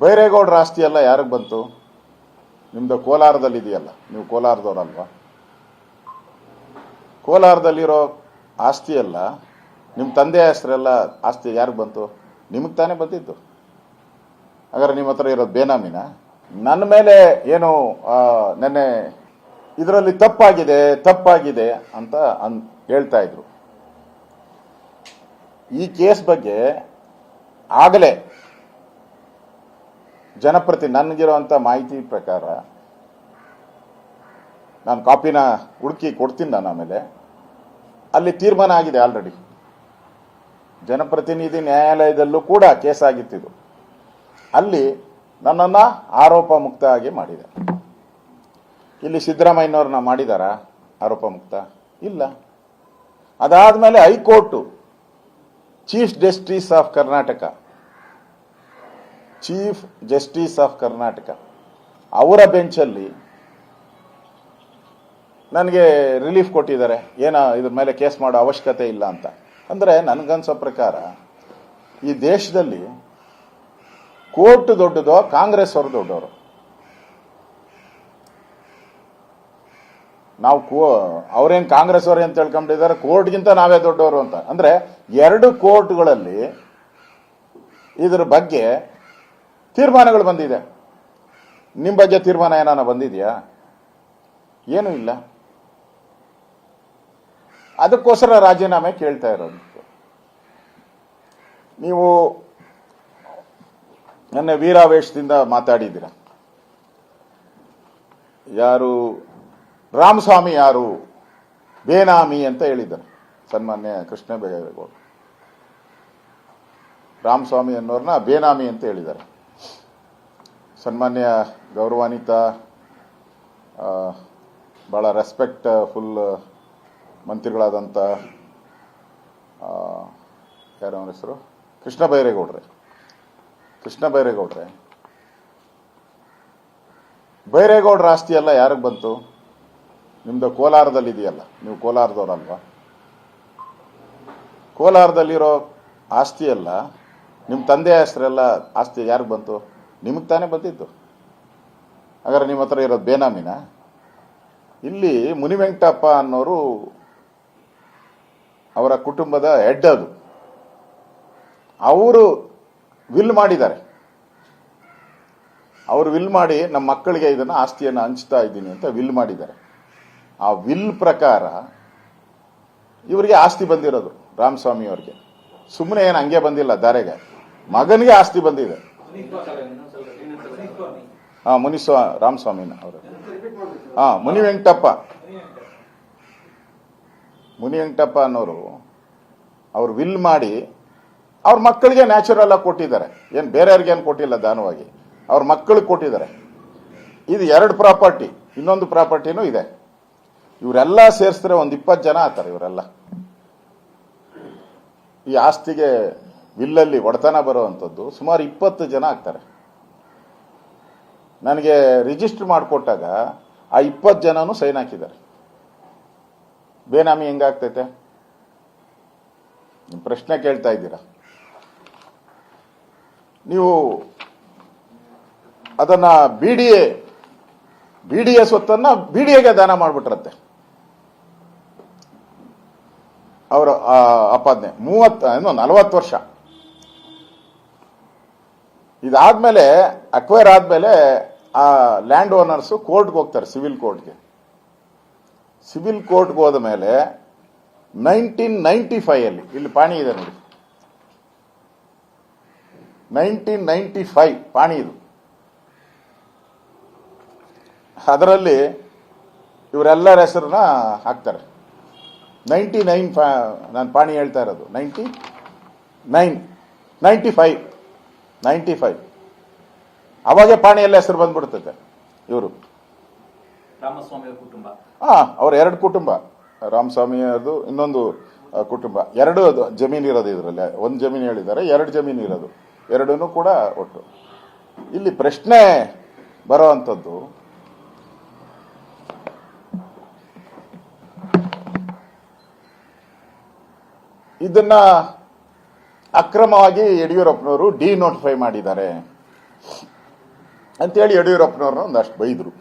ಬೈರೇಗೌಡರ ಆಸ್ತಿ ಎಲ್ಲ ಯಾರಿಗೆ ಬಂತು? ನಿಮ್ದು ಕೋಲಾರದಲ್ಲಿ ಇದೆಯಲ್ಲ, ನೀವು ಕೋಲಾರದವ್ರಲ್ವಾ? ಕೋಲಾರದಲ್ಲಿರೋ ಆಸ್ತಿ ಎಲ್ಲ ನಿಮ್ಮ ತಂದೆ ಹೆಸರೆಲ್ಲ ಆಸ್ತಿ ಯಾರಿಗೆ ಬಂತು? ನಿಮಗೆ ತಾನೇ ಬಂದಿತ್ತು ಹಾಗಾದ್ರೆ ನಿಮ್ಮ ಹತ್ರ ಇರೋದು ಬೇನಾಮಿನ? ನನ್ನ ಮೇಲೆ ಏನು ನೆನ್ನೆ ಇದರಲ್ಲಿ ತಪ್ಪಾಗಿದೆ ತಪ್ಪಾಗಿದೆ ಅಂತ ಅನ್, ಹೇಳ್ತಾ ಇದ್ರು. ಈ ಕೇಸ್ ಬಗ್ಗೆ ಆಗಲೇ ಜನಪ್ರತಿ ನನಗಿರುವಂಥ ಮಾಹಿತಿ ಪ್ರಕಾರ ನಾನು ಕಾಪಿನ ಹುಡುಕಿ ಕೊಡ್ತೀನಿ ನಾನು ಆಮೇಲೆ. ಅಲ್ಲಿ ತೀರ್ಮಾನ ಆಗಿದೆ ಆಲ್ರೆಡಿ ಜನಪ್ರತಿನಿಧಿ ನ್ಯಾಯಾಲಯದಲ್ಲೂ ಕೂಡ ಕೇಸ್ ಆಗಿತ್ತಿದು. ಅಲ್ಲಿ ನನ್ನನ್ನು ಆರೋಪ ಮುಕ್ತ ಆಗಿ ಮಾಡಿದೆ. ಇಲ್ಲಿ ಸಿದ್ದರಾಮಯ್ಯನವ್ರನ್ನ ಮಾಡಿದಾರಾ? ಆರೋಪ ಮುಕ್ತ? ಇಲ್ಲ. ಅದಾದ ಮೇಲೆ high court, chief justice of Karnataka chief justice of Karnataka ಅವರ ಬೆಂಚಲ್ಲಿ ನನಗೆ ರಿಲೀಫ್ ಕೊಟ್ಟಿದ್ದಾರೆ. ಏನೋ ಇದ್ರ ಮೇಲೆ ಕೇಸ್ ಮಾಡೋ ಅವಶ್ಯಕತೆ ಇಲ್ಲ ಅಂತ. ಅಂದರೆ ನನಗನ್ಸೋ ಪ್ರಕಾರ ಈ ದೇಶದಲ್ಲಿ ಕೋರ್ಟ್ ದೊಡ್ಡದು ಕಾಂಗ್ರೆಸ್ ಅವರು ದೊಡ್ಡವರು. ನಾವು ಕೋ ಅವ್ರೇನು ಕಾಂಗ್ರೆಸ್ ಅವ್ರು ಅಂತ ತಿಳ್ಕೊಂಡಿದ್ದಾರೆ ಕೋರ್ಟ್ಗಿಂತ ನಾವೇ ದೊಡ್ಡವರು ಅಂತ. ಅಂದರೆ ಎರಡು ಕೋರ್ಟ್ಗಳಲ್ಲಿ ಇದ್ರ ಬಗ್ಗೆ ತೀರ್ಮಾನಗಳು ಬಂದಿದೆ. ನಿಮ್ಮ ಬಗ್ಗೆ ತೀರ್ಮಾನ ಏನಾನ ಬಂದಿದೆಯಾ? ಏನೂ ಇಲ್ಲ. ಅದಕ್ಕೋಸ್ಕರ ರಾಜೀನಾಮೆ ಕೇಳ್ತಾ ಇರೋದು. ನೀವು ನನ್ನ ವೀರಾವೇಶದಿಂದ ಮಾತಾಡಿದ್ದೀರ? ಯಾರು? ರಾಮಸ್ವಾಮಿ ಯಾರು? ಬೇನಾಮಿ ಅಂತ ಹೇಳಿದ್ದಾರೆ. ಸನ್ಮಾನ್ಯ ಕೃಷ್ಣ ಬೈರೇಗೌಡ ರಾಮಸ್ವಾಮಿ ಅನ್ನೋರ್ನ ಬೇನಾಮಿ ಅಂತ ಹೇಳಿದ್ದಾರೆ. ಸನ್ಮಾನ್ಯ ಗೌರವಾನ್ವಿತ ಭಾಳ ರೆಸ್ಪೆಕ್ಟ್ ಫುಲ್ ಮಂತ್ರಿಗಳಾದಂಥ ಯಾರು ಅವನ ಹೆಸರು? ಕೃಷ್ಣ ಬೈರೇಗೌಡ್ರೆ. ಕೃಷ್ಣ ಬೈರೇಗೌಡ್ರೆ. ಭೈರೇಗೌಡ್ರ ಆಸ್ತಿ ಎಲ್ಲ ಯಾರಿಗೆ ಬಂತು? ನಿಮ್ದು ಕೋಲಾರದಲ್ಲಿ ಇದೆಯಲ್ಲ, ನೀವು ಕೋಲಾರದವ್ರಲ್ವಾ ಕೋಲಾರದಲ್ಲಿರೋ ಆಸ್ತಿ ಎಲ್ಲ ನಿಮ್ಮ ತಂದೆ ಹೆಸರೆಲ್ಲ ಆಸ್ತಿ ಯಾರಿಗೆ ಬಂತು? ನಿಮಗೆ ತಾನೇ ಬಂದಿದ್ದು. ಹಾಗಾದ್ರೆ ನಿಮ್ಮ ಹತ್ರ ಇರೋದು ಬೇನಾಮಿನ? ಇಲ್ಲಿ ಮುನಿವೆಂಕಟಪ್ಪ ಅನ್ನೋರು ಅವರ ಕುಟುಂಬದ ಹೆಡ್ ಅದು. ಅವರು ವಿಲ್ ಮಾಡಿದ್ದಾರೆ. ಅವರು ವಿಲ್ ಮಾಡಿ ನಮ್ಮ ಮಕ್ಕಳಿಗೆ ಇದನ್ನು ಆಸ್ತಿಯನ್ನು ಹಂಚ್ತಾ ಇದ್ದೀನಿ ಅಂತ ವಿಲ್ ಮಾಡಿದ್ದಾರೆ. ಆ ವಿಲ್ ಪ್ರಕಾರ ಇವರಿಗೆ ಆಸ್ತಿ ಬಂದಿರೋದು ರಾಮಸ್ವಾಮಿ ಅವರಿಗೆ. ಸುಮ್ಮನೆ ಏನು ಹಂಗೆ ಬಂದಿಲ್ಲ ದಾರೆಗೆ. ಮಗನಿಗೆ ಆಸ್ತಿ ಬಂದಿದೆ. ಹಾ ಮುನಿಸ್ವಾ ರಾಮಸ್ವಾಮಿನ ಅವರು ಹಾ ಮುನಿ ವೆಂಕಟಪ್ಪ ಮುನಿ ವೆಂಕಟಪ್ಪ ಅನ್ನೋರು ಅವ್ರು ವಿಲ್ ಮಾಡಿ ಅವ್ರ ಮಕ್ಕಳಿಗೆ ನ್ಯಾಚುರಲ್ ಆಗಿ ಕೊಟ್ಟಿದ್ದಾರೆ. ಏನು ಬೇರೆಯವ್ರಿಗೆ ಏನು ಕೊಟ್ಟಿಲ್ಲ ದಾನವಾಗಿ. ಅವ್ರ ಮಕ್ಕಳಿಗೆ ಕೊಟ್ಟಿದ್ದಾರೆ. ಇದು ಎರಡು ಪ್ರಾಪರ್ಟಿ ಇನ್ನೊಂದು ಪ್ರಾಪರ್ಟಿನೂ ಇದೆ. ಇವರೆಲ್ಲ ಸೇರಿಸಿದ್ರೆ ಒಂದು ಇಪ್ಪತ್ತು ಜನ ಆತಾರೆ ಇವರೆಲ್ಲ. ಈ ಆಸ್ತಿಗೆ ವಿಲ್ಲಲ್ಲಿ ಒಡೆತನ ಬರುವಂತದ್ದು ಸುಮಾರು ಇಪ್ಪತ್ತು ಜನ ಆಗ್ತಾರೆ. ನನಗೆ ರಿಜಿಸ್ಟರ್ ಮಾಡಿಕೊಟ್ಟಾಗ ಆ ಇಪ್ಪತ್ತು ಜನನು ಸೈನ್ ಹಾಕಿದ್ದಾರೆ. ಬೇನಾಮಿ ಹೆಂಗಾಗ್ತೈತೆ? ನಿಮ್ಮ ಪ್ರಶ್ನೆ ಕೇಳ್ತಾ ಇದ್ದೀರಾ? ನೀವು ಅದನ್ನ B D A B D A ಸ್ವತ್ತನ್ನ B D ಎಗೆ ದಾನ ಮಾಡಿಬಿಟ್ರಂತೆ ಅವರ ಅಪಾದನೆ ಮೂವತ್ತು, ಏನು, ನಲವತ್ತು ವರ್ಷ. ಇದಾದ್ಮೇಲೆ ಅಕ್ವೈರ್ ಆದ್ಮೇಲೆ, ಆ ಲ್ಯಾಂಡ್ ಓನರ್ಸ್ ಕೋರ್ಟ್ಗೆ ಹೋಗ್ತಾರೆ ಸಿವಿಲ್ ಕೋರ್ಟ್ಗೆ ಸಿವಿಲ್ ಕೋರ್ಟ್ಗೆ ಹೋದ ಮೇಲೆ ನೈನ್ಟೀನ್ ನೈನ್ಟಿ ಫೈವ್ ಅಲ್ಲಿ, ಇಲ್ಲಿ ಪಾಣಿ ಇದೆ ನೋಡಿ. ನೈನ್ಟೀನ್ ನೈಂಟಿ ಫೈವ್ ಪಾಣಿ ಇದು. ಅದರಲ್ಲಿ ಇವರೆಲ್ಲರ ಹೆಸರನ್ನ ಹಾಕ್ತಾರೆ. ನೈಂಟಿ ನೈನ್ ನಾನು ಪಾಣಿ ಹೇಳ್ತಾ ಇರೋದು. Ninety nine ninety five ninety five. ಅವಾಗೆ ಪಾಣಿಯಲ್ಲ ಹೆಸರು ಬಂದ್ಬಿಡ್ತೈತೆ ಇವರು. ರಾಮಸ್ವಾಮಿ ಕುಟುಂಬ. ಹಾ ಅವ್ರ ಎರಡು ಕುಟುಂಬ. ರಾಮಸ್ವಾಮಿ ಅವ್ರದ್ದು ಇನ್ನೊಂದು ಕುಟುಂಬ. ಎರಡು ಅದು ಜಮೀನು ಇರೋದು ಇದರಲ್ಲಿ. ಒಂದು ಜಮೀನು ಹೇಳಿದ್ದಾರೆ ಎರಡು ಜಮೀನು ಇರೋದು. ಎರಡೂ ಕೂಡ ಒಟ್ಟು. ಇಲ್ಲಿ ಪ್ರಶ್ನೆ ಬರೋ ಅಂಥದ್ದು ಇದನ್ನ ಅಕ್ರಮವಾಗಿ ಯಡಿಯೂರಪ್ಪನವರು ಡಿ ನೋಟಿಫೈ ಮಾಡಿದ್ದಾರೆ. ಅಂತೇಳಿ ಯಡಿಯೂರಪ್ಪನವ್ರನ್ನ ಒಂದಷ್ಟು ಬೈದರು.